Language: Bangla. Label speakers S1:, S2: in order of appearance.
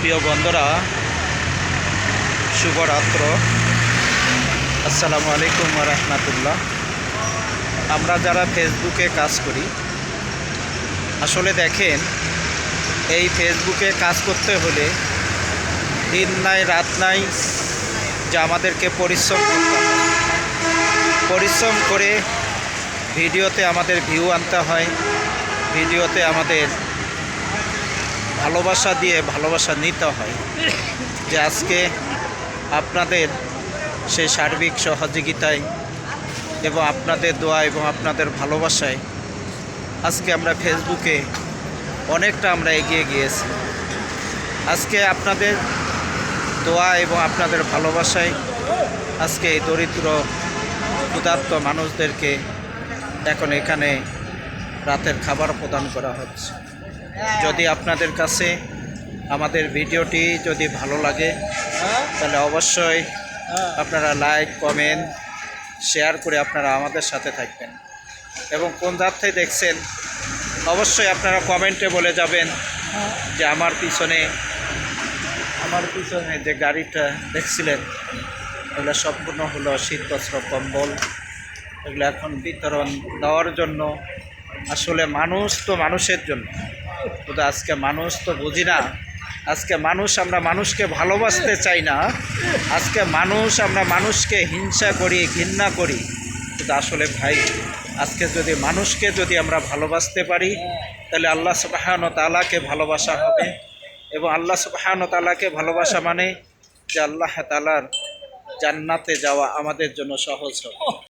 S1: প্রিয় বন্ধুরা, শুভরাত্র। আসসালামু আলাইকুম রহমতুল্লাহ। আমরা যারা ফেসবুকে কাজ করি, আসলে দেখেন, এই ফেসবুকে কাজ করতে হলে দিন নাই, রাত নাই যে আমাদেরকে পরিশ্রম করতে পরিশ্রম করে ভিডিওতে আমাদের ভিউ আনতে হয়, ভিডিওতে আমাদের ভালোবাসা দিয়ে ভালোবাসা নিতে হয় যে আজকে আপনাদের সেই সার্বিক সহযোগিতায় এবং আপনাদের দোয়া এবং আপনাদের ভালোবাসায় আজকে আমরা ফেসবুকে অনেকটা আমরা এগিয়ে গিয়েছি। আজকে আপনাদের দোয়া এবং আপনাদের ভালোবাসায় আজকে এই দরিদ্র, ক্ষুধার্ত মানুষদেরকে এখন এখানে রাতের খাবার প্রদান করা হচ্ছে। যদি আপনাদের কাছে আমাদের ভিডিওটি যদি ভালো লাগে তাহলে অবশ্যই আপনারা লাইক কমেন্ট শেয়ার করে আপনারা আমাদের সাথে থাকবেন। এবং কোন ধার দেখছেন অবশ্যই আপনারা কমেন্টে বলে যাবেন যে আমার পিছনে আমার পিছনে যে গাড়িটা দেখছিলেন এগুলো সম্পূর্ণ হলো শীতবস্ত্র কম্বল। এগুলো এখন বিতরণ দেওয়ার জন্য আসলে মানুষ তো মানুষের জন্য। কিন্তু আজকে মানুষ তো বুঝি না। আজকে মানুষ আমরা মানুষকে ভালোবাসতে চাই না। আজকে মানুষ আমরা মানুষকে হিংসা করি, ঘৃণা করি। কিন্তু আসলে ভাই, আজকে যদি মানুষকে যদি আমরা ভালোবাসতে পারি, তাহলে আল্লাহ সুবাহান তালাকে ভালোবাসা হবে। এবং আল্লাহ সুবাহান তালাকে ভালোবাসা মানে যে আল্লাহ তালার জান্নাতে যাওয়া আমাদের জন্য সহজ হবে।